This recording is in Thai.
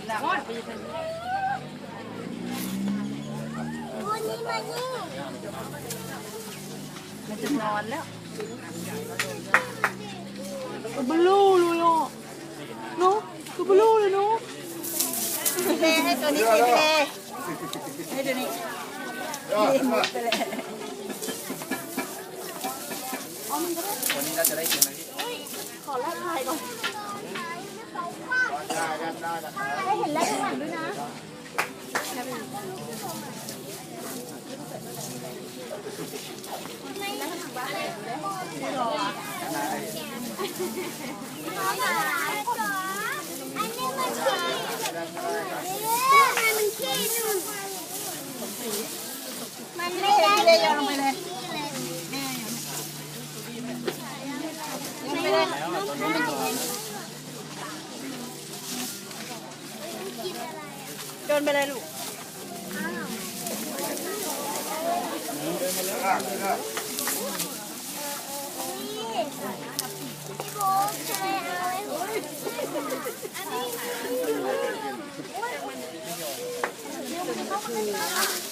วันนี้มานี่มันจะนอนแล้วบลูเลยอะเนาะคือบลูเลยเนาะเทให้ตัวนี้สิเทให้ตัวนี้ไปเลยวันนี้เราจะได้กินไหมพี่ขอแลกไข่ก่อนได้ ได้เห็นแลกข้งหลังด้วยนะขอผ่านก่อนอันนี้มันขี้นู่นมันไม่ได้เลยยนลงไปเลยไม่ได้ ดินไปเลยลูกอันนี้